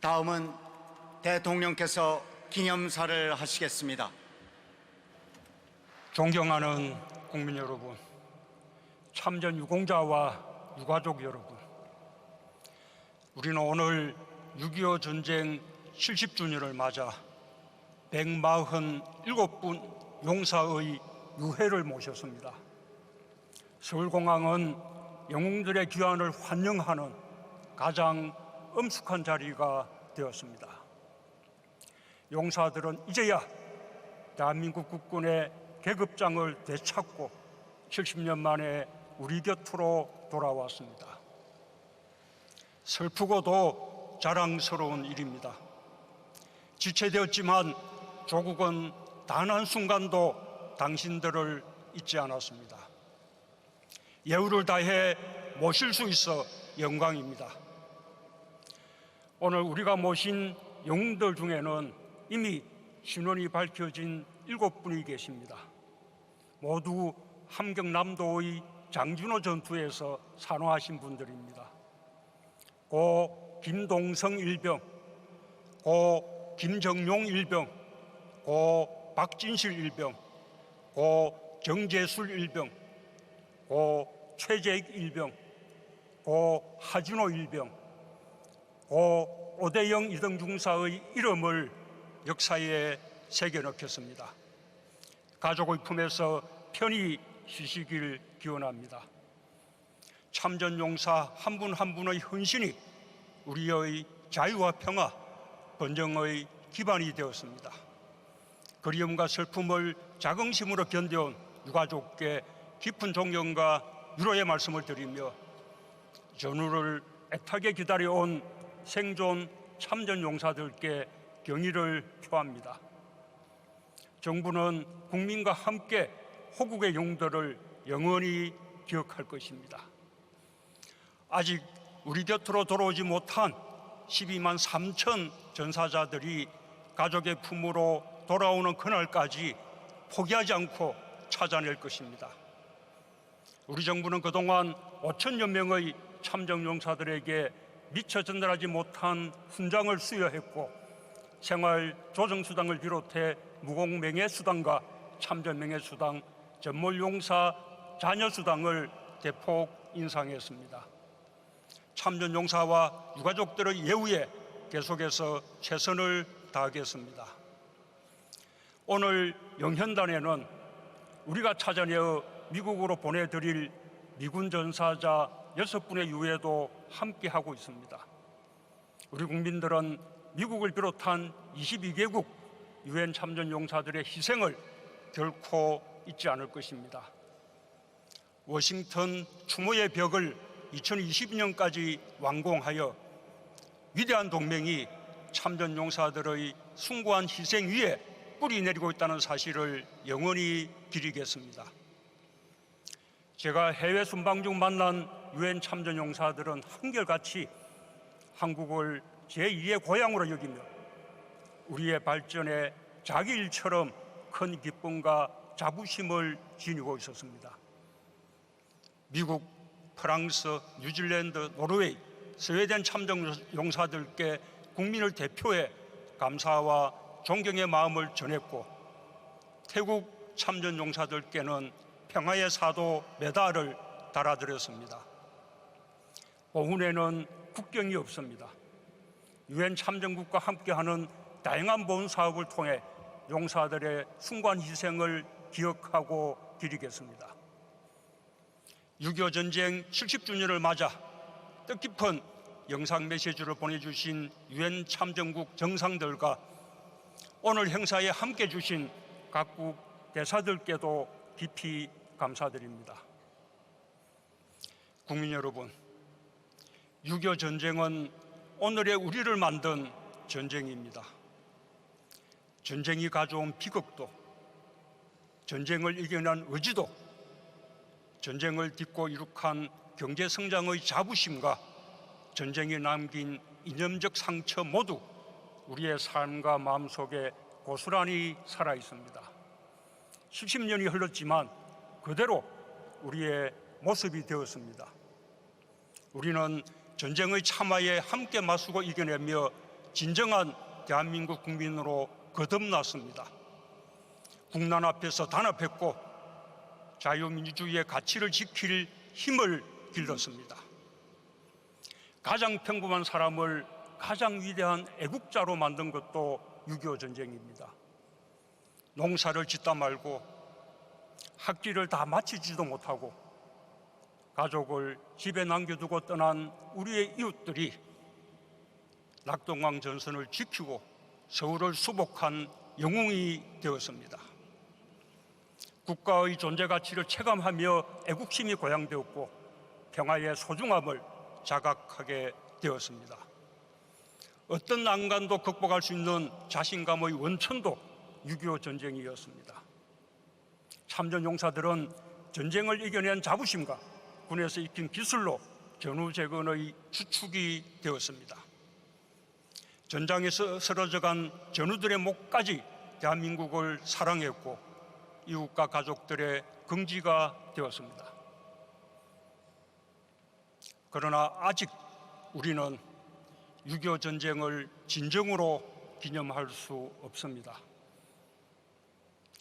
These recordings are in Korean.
다음은 대통령께서 기념사를 하시겠습니다. 존경하는 국민 여러분, 참전 유공자와 유가족 여러분, 우리는 오늘 6.25 전쟁 70주년을 맞아 147분 용사의 유해를 모셨습니다. 서울공항은 영웅들의 귀환을 환영하는 가장 엄숙한 자리가 되었습니다. 용사들은 이제야 대한민국 국군의 계급장을 되찾고 70년 만에 우리 곁으로 돌아왔습니다. 슬프고도 자랑스러운 일입니다. 지체되었지만 조국은 단 한순간도 당신들을 잊지 않았습니다. 예우를 다해 모실 수 있어 영광입니다. 오늘 우리가 모신 영웅들 중에는 이미 신원이 밝혀진 일곱 분이 계십니다. 모두 함경남도의 장준호 전투에서 산화하신 분들입니다. 고 김동성 일병, 고 김정용 일병, 고 박진실 일병, 고 정재술 일병, 고 최재익 일병, 고 하진호 일병, 고 오대영 이등 중사의 이름을 역사에 새겨넣겠습니다. 가족의 품에서 편히 쉬시길 기원합니다. 참전 용사 한 분 한 분의 헌신이 우리의 자유와 평화, 번영의 기반이 되었습니다. 그리움과 슬픔을 자긍심으로 견뎌온 유가족께 깊은 존경과 위로의 말씀을 드리며 전우를 애타게 기다려온 생존 참전 용사들께 경의를 표합니다. 정부는 국민과 함께 호국의 용들을 영원히 기억할 것입니다. 아직 우리 곁으로 돌아오지 못한 12만 3천 전사자들이 가족의 품으로 돌아오는 그날까지 포기하지 않고 찾아낼 것입니다. 우리 정부는 그동안 5천여 명의 참정용사들에게 미처 전달하지 못한 훈장을 수여했고 생활 조정 수당을 비롯해 무공 명예 수당과 참전 명예 수당, 전몰 용사 자녀 수당을 대폭 인상했습니다. 참전 용사와 유가족들의 예우에 계속해서 최선을 다하겠습니다. 오늘 영현단에는 우리가 찾아내어 미국으로 보내드릴 미군 전사자 여섯 분의 유해도 함께 하고 있습니다. 우리 국민들은 미국을 비롯한 22개국 유엔 참전 용사들의 희생을 결코 잊지 않을 것입니다. 워싱턴 추모의 벽을 2020년까지 완공하여 위대한 동맹이 참전 용사들의 숭고한 희생 위에 뿌리 내리고 있다는 사실을 영원히 기리겠습니다. 제가 해외 순방 중 만난 유엔 참전 용사들은 한결같이 한국을 제2의 고향으로 여기며 우리의 발전에 자기 일처럼 큰 기쁨과 자부심을 지니고 있었습니다. 미국, 프랑스, 뉴질랜드, 노르웨이, 스웨덴 참전 용사들께 국민을 대표해 감사와 존경의 마음을 전했고 태국 참전 용사들께는 평화의 사도 메달을 달아드렸습니다. 보훈에는 국경이 없습니다. 유엔 참전국과 함께하는 다양한 보훈 사업을 통해 용사들의 숭고한 희생을 기억하고 드리겠습니다. 6.25 전쟁 70주년을 맞아 뜻깊은 영상 메시지를 보내주신 유엔 참전국 정상들과 오늘 행사에 함께 주신 각국 대사들께도 깊이 감사드립니다. 국민 여러분, 6.25 전쟁은 오늘의 우리를 만든 전쟁입니다. 전쟁이 가져온 비극도, 전쟁을 이겨낸 의지도, 전쟁을 딛고 이룩한 경제 성장의 자부심과 전쟁이 남긴 이념적 상처 모두 우리의 삶과 마음 속에 고스란히 살아 있습니다. 70년이 흘렀지만 그대로 우리의 모습이 되었습니다. 우리는 전쟁의 참화에 함께 맞서고 이겨내며 진정한 대한민국 국민으로 거듭났습니다. 국난 앞에서 단합했고 자유민주주의의 가치를 지킬 힘을 길렀습니다. 가장 평범한 사람을 가장 위대한 애국자로 만든 것도 6.25 전쟁입니다. 농사를 짓다 말고 학기를 다 마치지도 못하고 가족을 집에 남겨두고 떠난 우리의 이웃들이 낙동강 전선을 지키고 서울을 수복한 영웅이 되었습니다. 국가의 존재 가치를 체감하며 애국심이 고양되었고 평화의 소중함을 자각하게 되었습니다. 어떤 난간도 극복할 수 있는 자신감의 원천도 6.25 전쟁이었습니다. 참전 용사들은 전쟁을 이겨낸 자부심과 군에서 익힌 기술로 전후재건의 주축이 되었습니다. 전장에서 쓰러져간 전우들의 목까지 대한민국을 사랑했고 이웃과 가족들의 긍지가 되었습니다. 그러나 아직 우리는 6.25 전쟁을 진정으로 기념할 수 없습니다.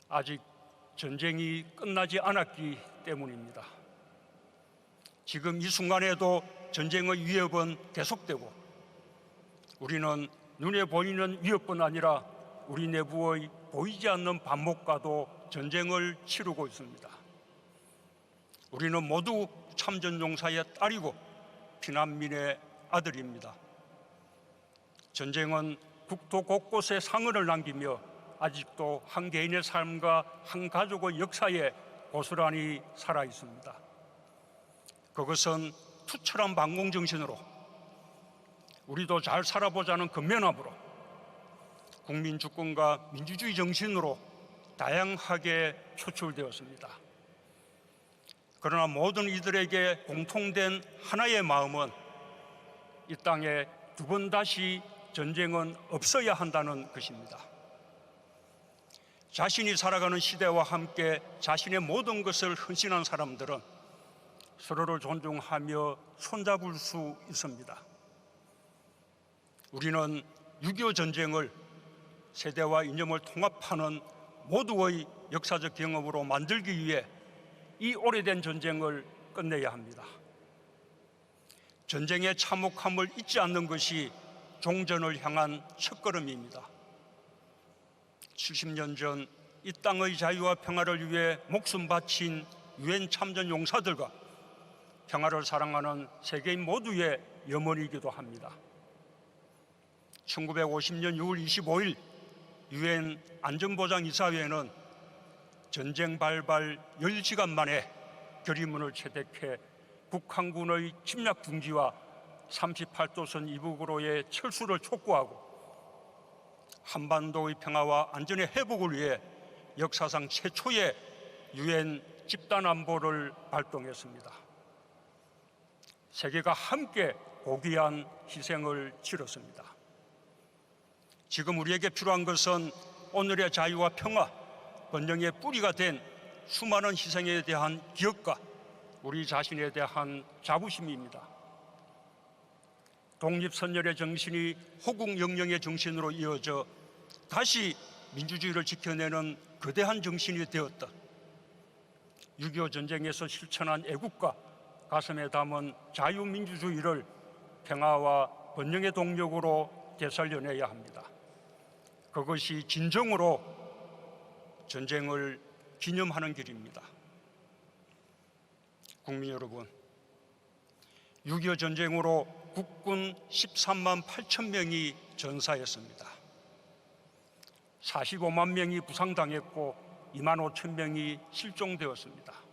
아직 전쟁이 끝나지 않았기 때문입니다. 지금 이 순간에도 전쟁의 위협은 계속되고 우리는 눈에 보이는 위협뿐 아니라 우리 내부의 보이지 않는 반목과도 전쟁을 치르고 있습니다. 우리는 모두 참전용사의 딸이고 피난민의 아들입니다. 전쟁은 국토 곳곳에 상흔을 남기며 아직도 한 개인의 삶과 한 가족의 역사에 고스란히 살아 있습니다. 그것은 투철한 반공 정신으로 우리도 잘 살아보자는 근면함으로 국민 주권과 민주주의 정신으로 다양하게 표출되었습니다. 그러나 모든 이들에게 공통된 하나의 마음은 이 땅에 두 번 다시 전쟁은 없어야 한다는 것입니다. 자신이 살아가는 시대와 함께 자신의 모든 것을 헌신한 사람들은 서로를 존중하며 손잡을 수 있습니다. 우리는 6.25 전쟁을 세대와 이념을 통합하는 모두의 역사적 경험으로 만들기 위해 이 오래된 전쟁을 끝내야 합니다. 전쟁의 참혹함을 잊지 않는 것이 종전을 향한 첫걸음입니다. 70년 전 이 땅의 자유와 평화를 위해 목숨 바친 유엔 참전 용사들과 평화를 사랑하는 세계인 모두의 염원이기도 합니다. 1950년 6월 25일 유엔 안전보장이사회는 전쟁 발발 10시간 만에 결의문을 채택해 북한군의 침략 중지와 38도선 이북으로의 철수를 촉구하고 한반도의 평화와 안전의 회복을 위해 역사상 최초의 유엔 집단 안보를 발동했습니다. 세계가 함께 고귀한 희생을 치렀습니다. 지금 우리에게 필요한 것은 오늘의 자유와 평화, 번영의 뿌리가 된 수많은 희생에 대한 기억과 우리 자신에 대한 자부심입니다. 독립선열의 정신이 호국영령의 정신으로 이어져 다시 민주주의를 지켜내는 거대한 정신이 되었다. 6.25 전쟁에서 실천한 애국과 가슴에 담은 자유민주주의를 평화와 번영의 동력으로 되살려내야 합니다. 그것이 진정으로 전쟁을 기념하는 길입니다. 국민 여러분, 6.25 전쟁으로 국군 13만 8천 명이 전사했습니다. 45만 명이 부상당했고 2만 5천 명이 실종되었습니다.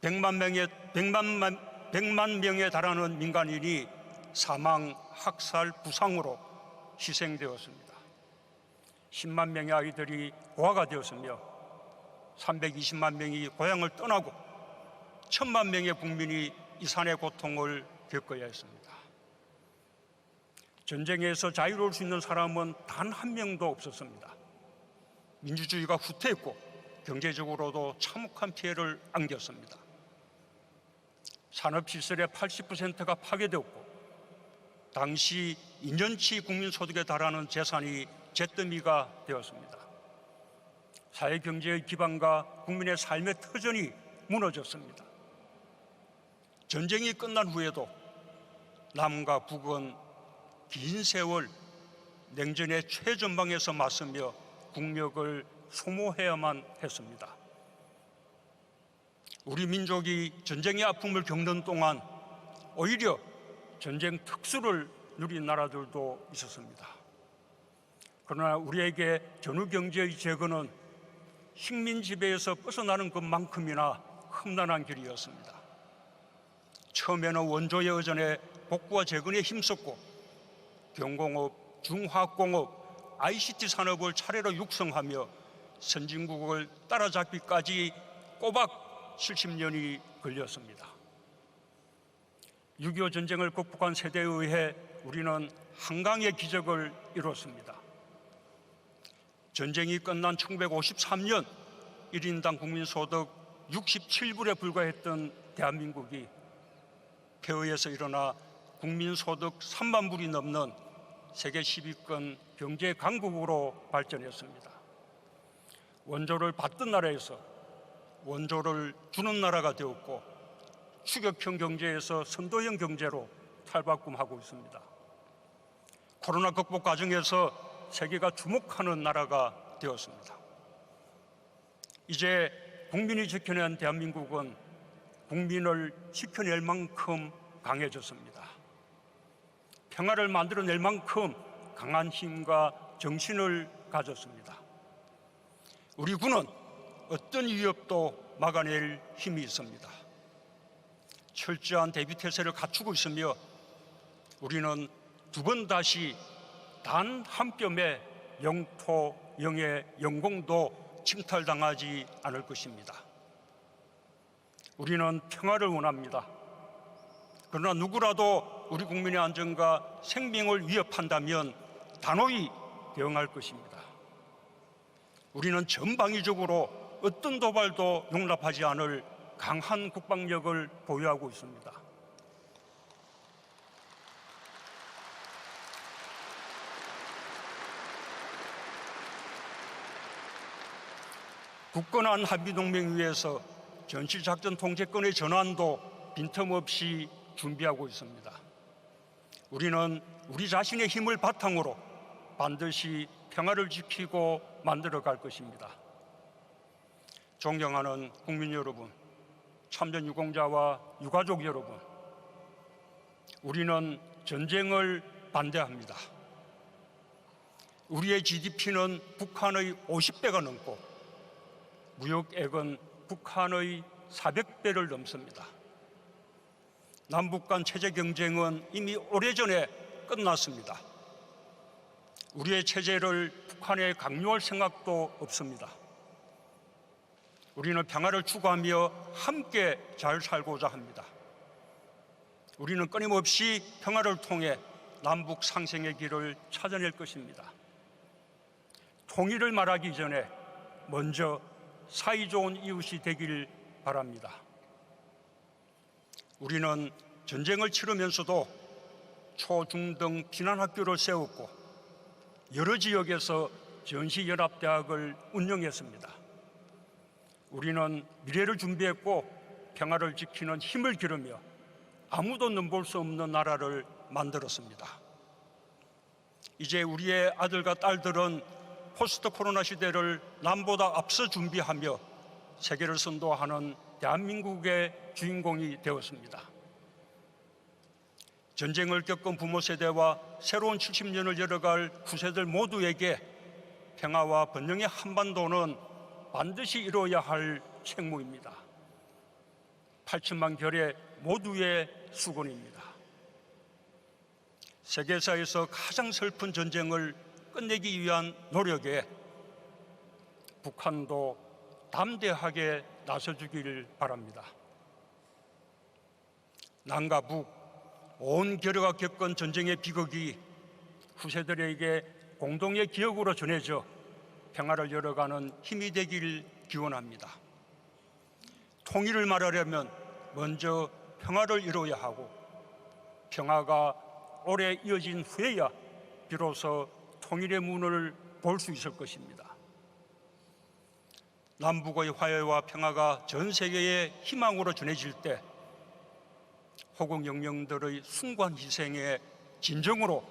100만 명의 100만, 100만 명에 달하는 민간인이 사망, 학살, 부상으로 희생되었습니다. 10만 명의 아이들이 고아가 되었으며 320만 명이 고향을 떠나고 천만 명의 국민이 이 산의 고통을 겪어야 했습니다. 전쟁에서 자유로울 수 있는 사람은 단 한 명도 없었습니다. 민주주의가 후퇴했고 경제적으로도 참혹한 피해를 안겼습니다. 산업시설의 80%가 파괴되었고 당시 2년치 국민소득에 달하는 재산이 잿더미가 되었습니다. 사회 경제의 기반과 국민의 삶의 터전이 무너졌습니다. 전쟁이 끝난 후에도 남과 북은 긴 세월 냉전의 최전방에서 맞서며 국력을 소모해야만 했습니다. 우리 민족이 전쟁의 아픔을 겪는 동안 오히려 전쟁 특수를 누린 나라들도 있었습니다. 그러나 우리에게 전후 경제의 재건은 식민 지배에서 벗어나는 것만큼이나 험난한 길이었습니다. 처음에는 원조의 의전에 복구와 재건에 힘썼고 경공업, 중화학공업, ICT 산업을 차례로 육성하며 선진국을 따라잡기까지 꼬박 70년이 걸렸습니다. 6.25 전쟁을 극복한 세대에 의해 우리는 한강의 기적을 이뤘습니다. 전쟁이 끝난 1953년 1인당 국민소득 67불에 불과했던 대한민국이 폐허에서 일어나 국민소득 3만 불이 넘는 세계 10위권 경제 강국으로 발전했습니다. 원조를 받던 나라에서 원조를 주는 나라가 되었고 추격형 경제에서 선도형 경제로 탈바꿈하고 있습니다. 코로나 극복 과정에서 세계가 주목하는 나라가 되었습니다. 이제 국민이 지켜낸 대한민국은 국민을 지켜낼 만큼 강해졌습니다. 평화를 만들어낼 만큼 강한 힘과 정신을 가졌습니다. 우리 군은 어떤 위협도 막아낼 힘이 있습니다. 철저한 대비 태세를 갖추고 있으며 우리는 두 번 다시 단 한 뼘의 영토, 영의 영공도 침탈당하지 않을 것입니다. 우리는 평화를 원합니다. 그러나 누구라도 우리 국민의 안전과 생명을 위협한다면 단호히 대응할 것입니다. 우리는 전방위적으로 어떤 도발도 용납하지 않을 강한 국방력을 보유하고 있습니다. 굳건한 한미동맹 위에서 전시작전 통제권의 전환도 빈틈없이 준비하고 있습니다. 우리는 우리 자신의 힘을 바탕으로 반드시 평화를 지키고 만들어 갈 것입니다. 존경하는 국민 여러분, 참전 유공자와 유가족 여러분, 우리는 전쟁을 반대합니다. 우리의 GDP는 북한의 50배가 넘고 무역액은 북한의 400배를 넘습니다. 남북 간 체제 경쟁은 이미 오래전에 끝났습니다. 우리의 체제를 북한에 강요할 생각도 없습니다. 우리는 평화를 추구하며 함께 잘 살고자 합니다. 우리는 끊임없이 평화를 통해 남북 상생의 길을 찾아낼 것입니다. 통일을 말하기 전에 먼저 사이 좋은 이웃이 되길 바랍니다. 우리는 전쟁을 치르면서도 초중등 피난학교를 세웠고 여러 지역에서 전시연합대학을 운영했습니다. 우리는 미래를 준비했고 평화를 지키는 힘을 기르며 아무도 넘볼 수 없는 나라를 만들었습니다. 이제 우리의 아들과 딸들은 포스트 코로나 시대를 남보다 앞서 준비하며 세계를 선도하는 대한민국의 주인공이 되었습니다. 전쟁을 겪은 부모 세대와 새로운 70년을 열어갈 후세들 모두에게 평화와 번영의 한반도는 반드시 이루어야 할 책무입니다. 8천만 결의 모두의 수건입니다. 세계사에서 가장 슬픈 전쟁을 끝내기 위한 노력에 북한도 담대하게 나서주기를 바랍니다. 남과 북, 온 결여가 겪은 전쟁의 비극이 후세들에게 공동의 기억으로 전해져 평화를 열어가는 힘이 되길 기원합니다. 통일을 말하려면 먼저 평화를 이루어야 하고 평화가 오래 이어진 후에야 비로소 통일의 문을 볼 수 있을 것입니다. 남북의 화해와 평화가 전 세계의 희망으로 전해질 때 호국 영령들의 숭고한 희생에 진정으로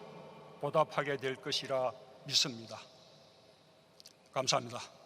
보답하게 될 것이라 믿습니다. 감사합니다.